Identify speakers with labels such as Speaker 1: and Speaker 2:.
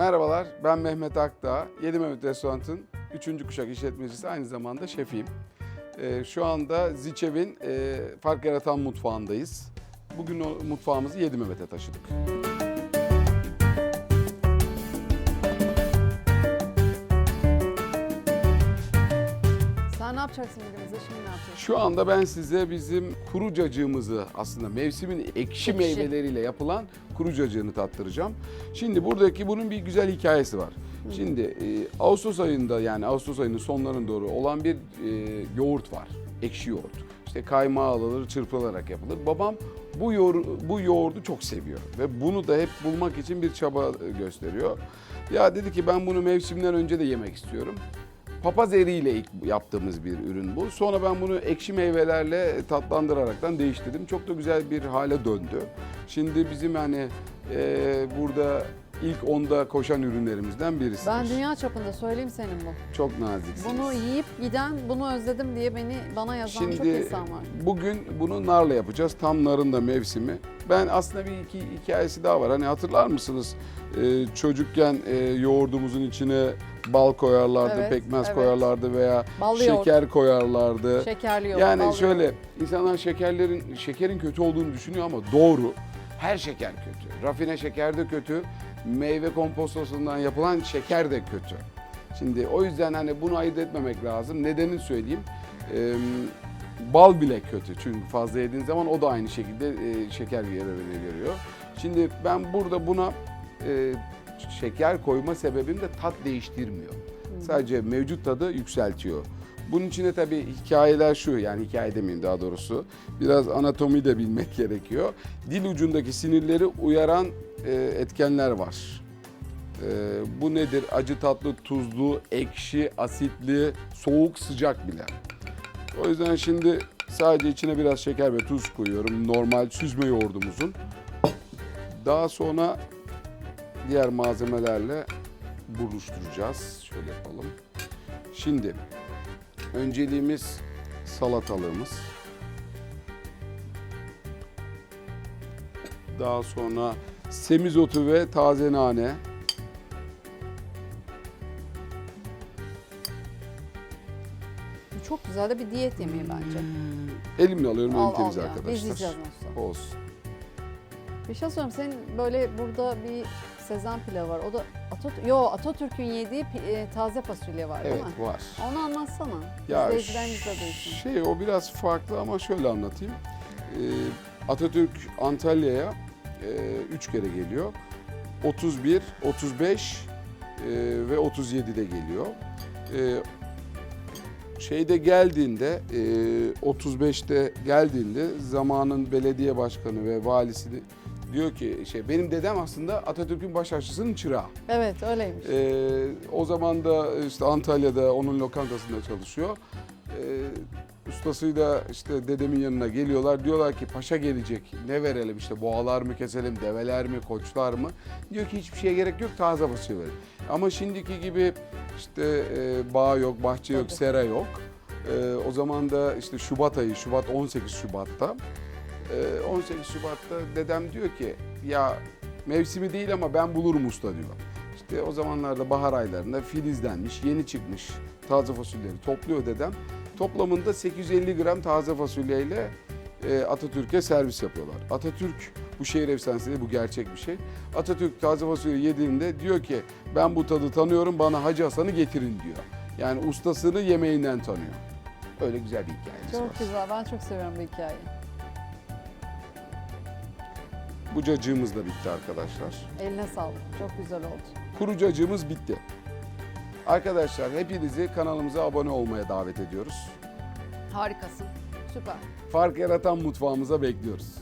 Speaker 1: Merhabalar, ben Mehmet Akdağ. Yedi Mehmet Restorant'ın 3. kuşak işletmecisi, aynı zamanda şefiyim. Ee, şu anda Ziçev'in e, fark yaratan mutfağındayız. Bugün mutfağımızı Yedi Mehmet'e taşıdık.
Speaker 2: Yapacaksın bugün bize? Şimdi ne yapacaksın?
Speaker 1: Şu anda ben size bizim kuru cacığımızı aslında mevsimin ekşi,
Speaker 2: Ekşi.
Speaker 1: meyveleriyle yapılan kuru cacığını tattıracağım. Şimdi buradaki bunun bir güzel hikayesi var. Şimdi e, Ağustos ayında yani Ağustos ayının sonlarına doğru olan bir e, yoğurt var. Ekşi yoğurt. İşte kaymağı alınır, çırpılarak yapılır. Babam bu yoğur, bu yoğurdu çok seviyor ve bunu da hep bulmak için bir çaba e, gösteriyor. Ya dedi ki ben bunu mevsimden önce de yemek istiyorum. Papaz eriğiyle ilk yaptığımız bir ürün bu. Sonra ben bunu ekşi meyvelerle tatlandıraraktan değiştirdim. Çok da güzel bir hale döndü. Şimdi bizim hani e, burada ilk onda koşan ürünlerimizden birisi.
Speaker 2: Ben dünya çapında söyleyeyim senin bu.
Speaker 1: Çok naziksiniz.
Speaker 2: Bunu yiyip giden, bunu özledim diye beni bana yazan çok
Speaker 1: Şimdi
Speaker 2: insan var.
Speaker 1: bugün bunu narla yapacağız. Tam narın da mevsimi. Ben aslında bir iki hikayesi daha var. Hani hatırlar mısınız? Ee, çocukken e, yoğurdumuzun içine bal koyarlardı,
Speaker 2: Evet,
Speaker 1: pekmez
Speaker 2: evet.
Speaker 1: koyarlardı veya
Speaker 2: Ballı yoğurt.
Speaker 1: şeker koyarlardı.
Speaker 2: Şekerli yoğurt.
Speaker 1: Yani
Speaker 2: ballı
Speaker 1: şöyle
Speaker 2: yoğurt.
Speaker 1: insanlar şekerlerin şekerin kötü olduğunu düşünüyor ama doğru. Her şeker kötü. Rafine şeker de kötü. Meyve kompostosundan yapılan şeker de kötü. Şimdi o yüzden hani bunu ayırt etmemek lazım. Nedenini söyleyeyim. Ee, bal bile kötü. Çünkü fazla yediğin zaman o da aynı şekilde e, şeker görevini görüyor. Şimdi ben burada buna e, şeker koyma sebebim de tat değiştirmiyor. Sadece mevcut tadı yükseltiyor. Bunun içine tabii hikayeler şu yani hikaye demeyeyim daha doğrusu. Biraz anatomi de bilmek gerekiyor. Dil ucundaki sinirleri uyaran e, etkenler var. E, bu nedir? Acı tatlı, tuzlu, ekşi, asitli, soğuk, sıcak bile. O yüzden şimdi sadece içine biraz şeker ve tuz koyuyorum. Normal süzme yoğurdumuzun. Daha sonra diğer malzemelerle buluşturacağız. Şöyle yapalım. Şimdi önceliğimiz salatalığımız. Daha sonra semizotu ve taze nane.
Speaker 2: Çok güzel de bir diyet yemeği bence.
Speaker 1: Elimle alıyorum
Speaker 2: Al
Speaker 1: elim temiz
Speaker 2: al ya.
Speaker 1: arkadaşlar.
Speaker 2: Biz yiyeceğiz nasıl?
Speaker 1: Olsun.
Speaker 2: Bir şey söyleyeyim. Senin böyle burada bir Sezen pilavı var. O da Atatürk, yo Atatürk'ün yediği e, taze fasulye var değil
Speaker 1: Evet
Speaker 2: mi?
Speaker 1: var.
Speaker 2: Onu anlatsana.
Speaker 1: Ya
Speaker 2: İzleyiciler bize duysun.
Speaker 1: şey o biraz farklı ama şöyle anlatayım. Ee, Atatürk Antalya'ya e, üç kere geliyor. 31, 35 e, ve 37'de geliyor. E, şeyde geldiğinde e, 35'te geldiğinde zamanın belediye başkanı ve valisi de diyor ki şey benim dedem aslında Atatürk'ün baş aşçısının çırağı.
Speaker 2: Evet öyleymiş.
Speaker 1: Ee, o zaman da işte Antalya'da onun lokantasında çalışıyor. Ee, ustasıyla işte dedemin yanına geliyorlar. Diyorlar ki paşa gelecek ne verelim işte boğalar mı keselim, develer mi, koçlar mı? Diyor ki hiçbir şeye gerek yok taze fasulye verin. Ama şimdiki gibi işte e, bağ yok, bahçe yok,
Speaker 2: Tabii.
Speaker 1: sera yok. Ee, o zaman da işte Şubat ayı, Şubat 18 Şubat'ta. Ee, 18 Şubat'ta dedem diyor ki ya mevsimi değil ama ben bulurum usta diyor. İşte o zamanlarda bahar aylarında filizlenmiş, yeni çıkmış taze fasulyeleri topluyor dedem. Toplamında 850 gram taze fasulyeyle e, Atatürk'e servis yapıyorlar. Atatürk bu şehir efsanesi değil, bu gerçek bir şey. Atatürk taze fasulye yediğinde diyor ki ben bu tadı tanıyorum bana Hacı Hasan'ı getirin diyor. Yani ustasını yemeğinden tanıyor. Öyle güzel bir hikayesi var.
Speaker 2: Çok güzel. Ben çok seviyorum bu hikayeyi.
Speaker 1: Bu cacığımız da bitti arkadaşlar.
Speaker 2: Eline sağlık. Çok güzel oldu.
Speaker 1: Kuru cacığımız bitti. Arkadaşlar hepinizi kanalımıza abone olmaya davet ediyoruz.
Speaker 2: Harikasın. Süper.
Speaker 1: Fark yaratan mutfağımıza bekliyoruz.